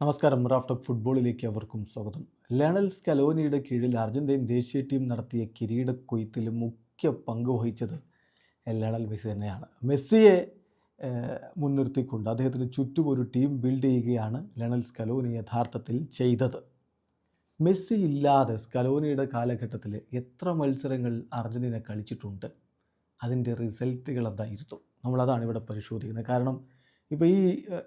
നമസ്കാരം റാഫ്റ്റോക്ക് ഫുട്ബോളിലേക്ക് അവർക്കും സ്വാഗതം. ലയണൽ സ്കലോനിയുടെ കീഴിൽ അർജന്റീൻ ദേശീയ ടീം നടത്തിയ കിരീട കൊയ്ത്തിൽ മുഖ്യ പങ്ക് വഹിച്ചത് ലയണൽ മെസ്സി തന്നെയാണ്. മെസ്സിയെ മുൻനിർത്തിക്കൊണ്ട് അദ്ദേഹത്തിന് ചുറ്റും ഒരു ടീം ബിൽഡ് ചെയ്യുകയാണ് ലയണൽ സ്കലോനി യഥാർത്ഥത്തിൽ ചെയ്തത്. മെസ്സി ഇല്ലാതെ സ്കലോനിയുടെ കാലഘട്ടത്തിൽ എത്ര മത്സരങ്ങൾ അർജന്റീന കളിച്ചിട്ടുണ്ട്? അതിന്റെ റിസൾട്ടുകൾ എന്തായിരുന്നു? നമ്മളതാണ് ഇവിടെ പരിശോധിക്കുന്നത്. കാരണം ഇപ്പോൾ ഈ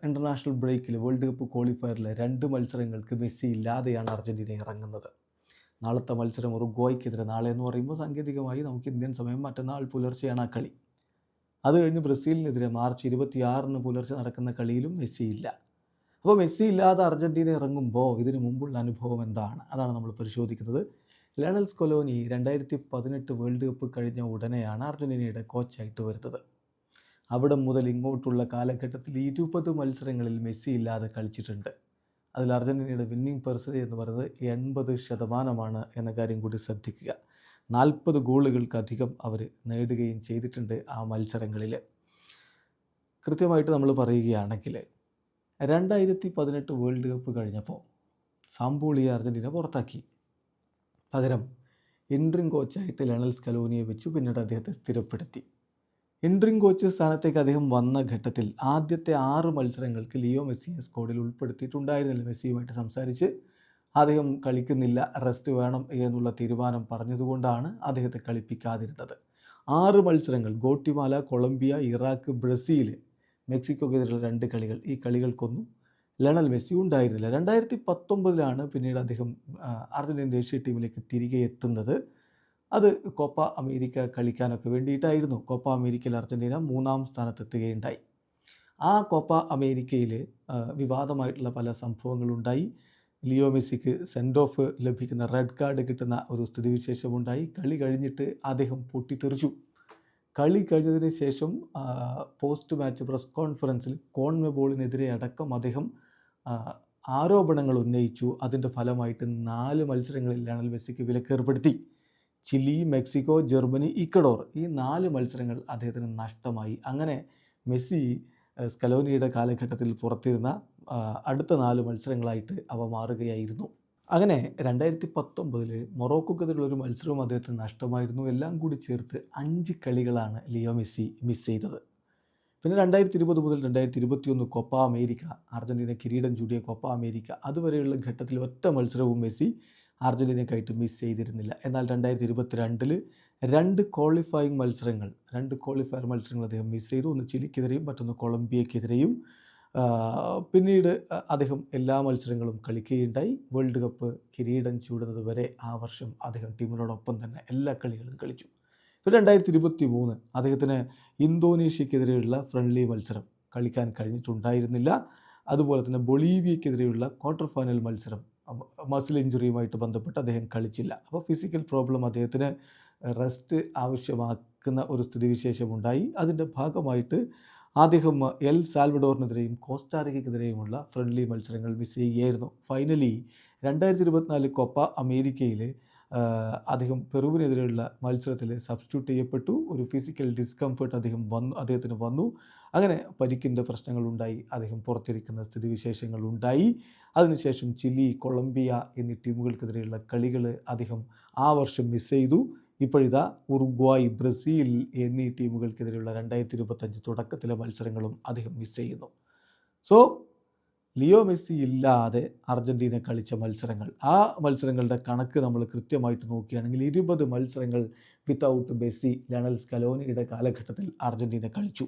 ഇന്റർനാഷണൽ ബ്രേക്കിൽ വേൾഡ് കപ്പ് ക്വാളിഫയറിൽ രണ്ട് മത്സരങ്ങൾക്ക് മെസ്സി ഇല്ലാതെയാണ് അർജന്റീന ഇറങ്ങുന്നത്. നാളത്തെ മത്സരം ഉറുഗ്വായ്ക്കെതിരെ. നാളെ എന്ന് പറയുമ്പോൾ സാങ്കേതികമായി നമുക്ക് ഇന്ത്യൻ സമയം മറ്റന്നാൾ പുലർച്ചെയാണ് ആ കളി. അത് കഴിഞ്ഞ് ബ്രസീലിനെതിരെ മാർച്ച് ഇരുപത്തിയാറിന് പുലർച്ചെ നടക്കുന്ന കളിയിലും മെസ്സി ഇല്ല. അപ്പോൾ മെസ്സി ഇല്ലാതെ അർജന്റീന ഇറങ്ങുമ്പോൾ ഇതിനു മുമ്പുള്ള അനുഭവം എന്താണ്? അതാണ് നമ്മൾ പരിശോധിക്കുന്നത്. ലേണൽസ് സ്കൊലോനി രണ്ടായിരത്തി പതിനെട്ട് വേൾഡ് കപ്പ് കഴിഞ്ഞ ഉടനെയാണ് അർജന്റീനയുടെ കോച്ചായിട്ട് വരുന്നത്. അവിടെ മുതൽ ഇങ്ങോട്ടുള്ള കാലഘട്ടത്തിൽ ഇരുപത് മത്സരങ്ങളിൽ മെസ്സി ഇല്ലാതെ കളിച്ചിട്ടുണ്ട്. അതിൽ അർജന്റീനയുടെ വിന്നിംഗ് പെർസെന്റേജ് എന്ന് പറയുന്നത് എൺപത് ശതമാനമാണ് എന്ന കാര്യം കൂടി ശ്രദ്ധിക്കുക. നാൽപ്പത് ഗോളുകൾക്കധികം അവർ നേടുകയും ചെയ്തിട്ടുണ്ട് ആ മത്സരങ്ങളിൽ. കൃത്യമായിട്ട് നമ്മൾ പറയുകയാണെങ്കിൽ രണ്ടായിരത്തി പതിനെട്ട് വേൾഡ് കപ്പ് കഴിഞ്ഞപ്പോൾ സാമ്പൂളിയെ അർജന്റീന പുറത്താക്കി. പകരം ഇൻട്രിങ് കോച്ചായിട്ട് ലണൽസ് സ്കലോനിയെ വെച്ചു പിന്നീട് അദ്ദേഹത്തെ സ്ഥിരപ്പെടുത്തി. ഇൻട്രിങ് കോച്ച് സ്ഥാനത്തേക്ക് അദ്ദേഹം വന്ന ഘട്ടത്തിൽ ആദ്യത്തെ ആറ് മത്സരങ്ങൾക്ക് ലിയോ മെസ്സിയെ സ്കോഡിൽ ഉൾപ്പെടുത്തിയിട്ടുണ്ടായിരുന്നില്ല. മെസ്സിയുമായിട്ട് സംസാരിച്ച് അദ്ദേഹം കളിക്കുന്നില്ല റെസ്റ്റ് വേണം എന്നുള്ള തീരുമാനം പറഞ്ഞതുകൊണ്ടാണ് അദ്ദേഹത്തെ കളിപ്പിക്കാതിരുന്നത്. ആറ് മത്സരങ്ങൾ ഗോട്ടിമാല കൊളംബിയ ഇറാഖ് ബ്രസീൽ മെക്സിക്കോക്കെതിരെയുള്ള രണ്ട് കളികൾ. ഈ കളികൾക്കൊന്നും ലണൽ മെസ്സി ഉണ്ടായിരുന്നില്ല. രണ്ടായിരത്തി പത്തൊമ്പതിലാണ് പിന്നീട് അദ്ദേഹം അർജന്റീൻ ദേശീയ ടീമിലേക്ക് തിരികെ എത്തുന്നത്. അത് കോപ്പ അമേരിക്ക കളിക്കാനൊക്കെ വേണ്ടിയിട്ടായിരുന്നു. കോപ്പ അമേരിക്കയിൽ അർജന്റീന മൂന്നാം സ്ഥാനത്തെത്തുകയുണ്ടായി. ആ കോപ്പ അമേരിക്കയിൽ വിവാദമായിട്ടുള്ള പല സംഭവങ്ങളുണ്ടായി. ലിയോ മെസ്സിക്ക് സെൻഡ് ഓഫ് ലഭിക്കുന്ന റെഡ് കാർഡ് കിട്ടുന്ന ഒരു സ്ഥിതിവിശേഷമുണ്ടായി. കളി കഴിഞ്ഞിട്ട് അദ്ദേഹം പൊട്ടിത്തെറിച്ചു. കളി കഴിഞ്ഞതിന് ശേഷം പോസ്റ്റ് മാച്ച് പ്രസ് കോൺഫറൻസിൽ കോൺമെബോളിനെതിരെ അടക്കം അദ്ദേഹം ആരോപണങ്ങൾ ഉന്നയിച്ചു. അതിന്റെ ഫലമായിട്ട് നാല് മത്സരങ്ങളിൽ ലയണൽ മെസ്സിക്ക് വിലക്കേർപ്പെടുത്തി. ചിലി മെക്സിക്കോ ജർമ്മനി ഇക്കഡോർ ഈ നാല് മത്സരങ്ങൾ അദ്ദേഹത്തിന് നഷ്ടമായി. അങ്ങനെ മെസ്സി സ്കലോനിയുടെ കാലഘട്ടത്തിൽ പുറത്തിരുന്ന അടുത്ത നാല് മത്സരങ്ങളായിട്ട് അവ മാറുകയായിരുന്നു. അങ്ങനെ രണ്ടായിരത്തി പത്തൊമ്പതിൽ മൊറോക്കോക്കെതിരുള്ളൊരു മത്സരവും അദ്ദേഹത്തിന് നഷ്ടമായിരുന്നു. എല്ലാം കൂടി ചേർത്ത് അഞ്ച് കളികളാണ് ലിയോ മെസ്സി മിസ് ചെയ്തത്. പിന്നെ രണ്ടായിരത്തി ഇരുപത് മുതൽ രണ്ടായിരത്തി ഇരുപത്തിയൊന്ന് കൊപ്പ അമേരിക്ക അർജന്റീന കിരീടം ചൂടിയ കൊപ്പ അമേരിക്ക അതുവരെയുള്ള ഘട്ടത്തിൽ ഒറ്റ മത്സരവും മെസ്സി അർജന്റീനയ്ക്കായിട്ട് മിസ് ചെയ്തിരുന്നില്ല. എന്നാൽ രണ്ടായിരത്തി ഇരുപത്തിരണ്ടിൽ രണ്ട് ക്വാളിഫയിങ് മത്സരങ്ങൾ രണ്ട് ക്വാളിഫയർ മത്സരങ്ങൾ അദ്ദേഹം മിസ് ചെയ്തു. ഒന്ന് ചിലിക്കെതിരെയും മറ്റൊന്ന് കൊളംബിയക്കെതിരെയും പിന്നീട് അദ്ദേഹം എല്ലാ മത്സരങ്ങളും കളിക്കുകയുണ്ടായി. വേൾഡ് കപ്പ് കിരീടം ചൂടുന്നത് വരെ ആ വർഷം അദ്ദേഹം ടീമിനോടൊപ്പം തന്നെ എല്ലാ കളികളും കളിച്ചു. ഇപ്പോൾ രണ്ടായിരത്തി ഇരുപത്തി മൂന്ന് അദ്ദേഹത്തിന് ഇന്തോനേഷ്യക്കെതിരെയുള്ള ഫ്രണ്ട്ലി മത്സരം കളിക്കാൻ കഴിഞ്ഞിട്ടുണ്ടായിരുന്നില്ല. അതുപോലെ തന്നെ ബൊളീവിയക്കെതിരെയുള്ള ക്വാർട്ടർ ഫൈനൽ മത്സരം മസിൽ ഇഞ്ചുറിയുമായിട്ട് ബന്ധപ്പെട്ട് അദ്ദേഹം കളിച്ചില്ല. അപ്പോൾ ഫിസിക്കൽ പ്രോബ്ലം അദ്ദേഹത്തിന് റെസ്റ്റ് ആവശ്യമാക്കുന്ന ഒരു സ്ഥിതിവിശേഷമുണ്ടായി. അതിന്റെ ഭാഗമായിട്ട് അദ്ദേഹം എൽ സാൽവഡോറിനെതിരെയും കോസ്റ്റാറിക്കയ്ക്കെതിരെയുമുള്ള ഫ്രണ്ട്ലി മത്സരങ്ങൾ മിസ് ചെയ്യുകയായിരുന്നു. ഫൈനലി രണ്ടായിരത്തി ഇരുപത്തിനാല് കൊപ്പ അമേരിക്കയിൽ അദ്ദേഹം പെറുവിനെതിരെയുള്ള മത്സരത്തിൽ സബ്സ്റ്റിറ്റ്യൂട്ട് ചെയ്യപ്പെട്ടു. ഒരു ഫിസിക്കൽ ഡിസ്കംഫർട്ട് അദ്ദേഹം വന്നു അദ്ദേഹത്തിന് വന്നു. അങ്ങനെ പരിക്കിന്റെ പ്രശ്നങ്ങളുണ്ടായി. അദ്ദേഹം പുറത്തിരിക്കുന്ന സ്ഥിതിവിശേഷങ്ങൾ ഉണ്ടായി അതിനുശേഷം ചിലി കൊളംബിയ എന്നീ ടീമുകൾക്കെതിരെയുള്ള കളികൾ അദ്ദേഹം ആ വർഷം മിസ് ചെയ്തു. ഇപ്പോഴിതാ ഉറുഗ്വായ് ബ്രസീൽ എന്നീ ടീമുകൾക്കെതിരെയുള്ള രണ്ടായിരത്തി ഇരുപത്തഞ്ച് തുടക്കത്തിലെ മത്സരങ്ങളും അദ്ദേഹം മിസ് ചെയ്യുന്നു. സോ ലിയോ മെസ്സി ഇല്ലാതെ അർജന്റീന കളിച്ച മത്സരങ്ങൾ. ആ മത്സരങ്ങളുടെ കണക്ക് നമ്മൾ കൃത്യമായിട്ട് നോക്കുകയാണെങ്കിൽ ഇരുപത് മത്സരങ്ങൾ വിത്തൗട്ട് മെസ്സി ലണൽ സ്കലോനിയുടെ കാലഘട്ടത്തിൽ അർജന്റീന കളിച്ചു.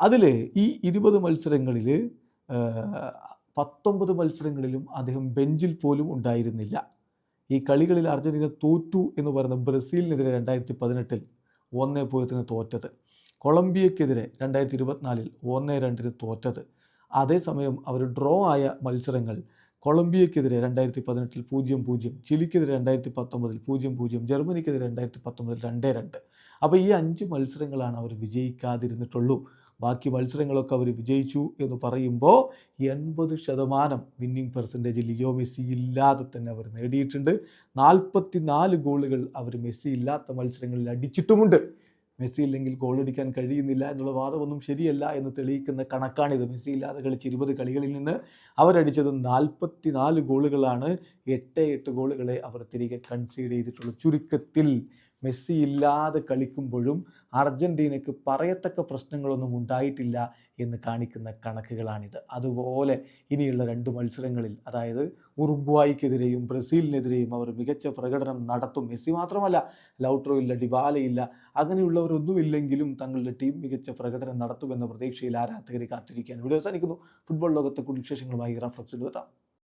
അതിൽ ഈ ഇരുപത് മത്സരങ്ങളിൽ പത്തൊമ്പത് മത്സരങ്ങളിലും അദ്ദേഹം ബെഞ്ചിൽ പോലും ഉണ്ടായിരുന്നില്ല. ഈ കളികളിൽ അർജന്റീന തോറ്റു എന്ന് പറയുന്ന ബ്രസീലിനെതിരെ രണ്ടായിരത്തി പതിനെട്ടിൽ ഒന്നേ പൂജ്യത്തിന് തോറ്റത്. കൊളംബിയക്കെതിരെ രണ്ടായിരത്തി ഇരുപത്തിനാലിൽ ഒന്നേ രണ്ടിന് തോറ്റത്. അതേസമയം അവർ ഡ്രോ ആയ മത്സരങ്ങൾ കൊളംബിയക്കെതിരെ രണ്ടായിരത്തി പതിനെട്ടിൽ പൂജ്യം പൂജ്യം ചിലിക്കെതിരെ രണ്ടായിരത്തി പത്തൊമ്പതിൽ പൂജ്യം പൂജ്യം ജർമ്മനിക്കെതിരെ രണ്ടായിരത്തി പത്തൊമ്പതിൽ രണ്ടേ രണ്ട്. അപ്പോൾ ഈ അഞ്ച് മത്സരങ്ങളാണ് അവർ വിജയിക്കാതിരുന്നിട്ടുള്ളൂ. ബാക്കി മത്സരങ്ങളൊക്കെ അവർ വിജയിച്ചു എന്ന് പറയുമ്പോൾ എൺപത് ശതമാനം വിന്നിംഗ് പെർസെന്റേജ് ലിയോ മെസ്സി ഇല്ലാതെ തന്നെ അവർ നേടിയിട്ടുണ്ട്. നാൽപ്പത്തി നാല് ഗോളുകൾ അവർ മെസ്സി ഇല്ലാത്ത മത്സരങ്ങളിൽ അടിച്ചിട്ടുമുണ്ട്. മെസ്സി ഇല്ലെങ്കിൽ ഗോളടിക്കാൻ കഴിയുന്നില്ല എന്നുള്ള വാദമൊന്നും ശരിയല്ല എന്ന് തെളിയിക്കുന്ന കണക്കാണിത്. മെസ്സി ഇല്ലാതെ കളിച്ച് ഇരുപത് കളികളിൽ നിന്ന് അവരടിച്ചത് നാൽപ്പത്തി നാല് ഗോളുകളാണ് എട്ട് എട്ട് ഗോളുകളെ അവർ തിരികെ കൺസീഡ് ചെയ്തിട്ടുള്ളൂ. ചുരുക്കത്തിൽ മെസ്സി ഇല്ലാതെ കളിക്കുമ്പോഴും അർജന്റീനയ്ക്ക് പറയത്തക്ക പ്രശ്നങ്ങളൊന്നും ഉണ്ടായിട്ടില്ല എന്ന് കാണിക്കുന്ന കണക്കുകളാണിത്. അതുപോലെ ഇനിയുള്ള രണ്ട് മത്സരങ്ങളിൽ അതായത് ഉറുഗ്വായിക്കെതിരെയും ബ്രസീലിനെതിരെയും അവർ മികച്ച പ്രകടനം നടത്തും. മെസ്സി മാത്രമല്ല ലൗട്രോ ഇല്ല ഡിബാലയില്ല അങ്ങനെയുള്ളവരൊന്നുമില്ലെങ്കിലും തങ്ങളുടെ ടീം മികച്ച പ്രകടനം നടത്തുമെന്ന പ്രതീക്ഷയിൽ ആരാധകരെ കാത്തിരിക്കാൻ വീഡിയോ അവസാനിക്കുന്നു. ഫുട്ബോൾ ലോകത്തെ കൂടുതൽ വിശേഷങ്ങളുമായി റഫ്ലക്സിൽ എത്താം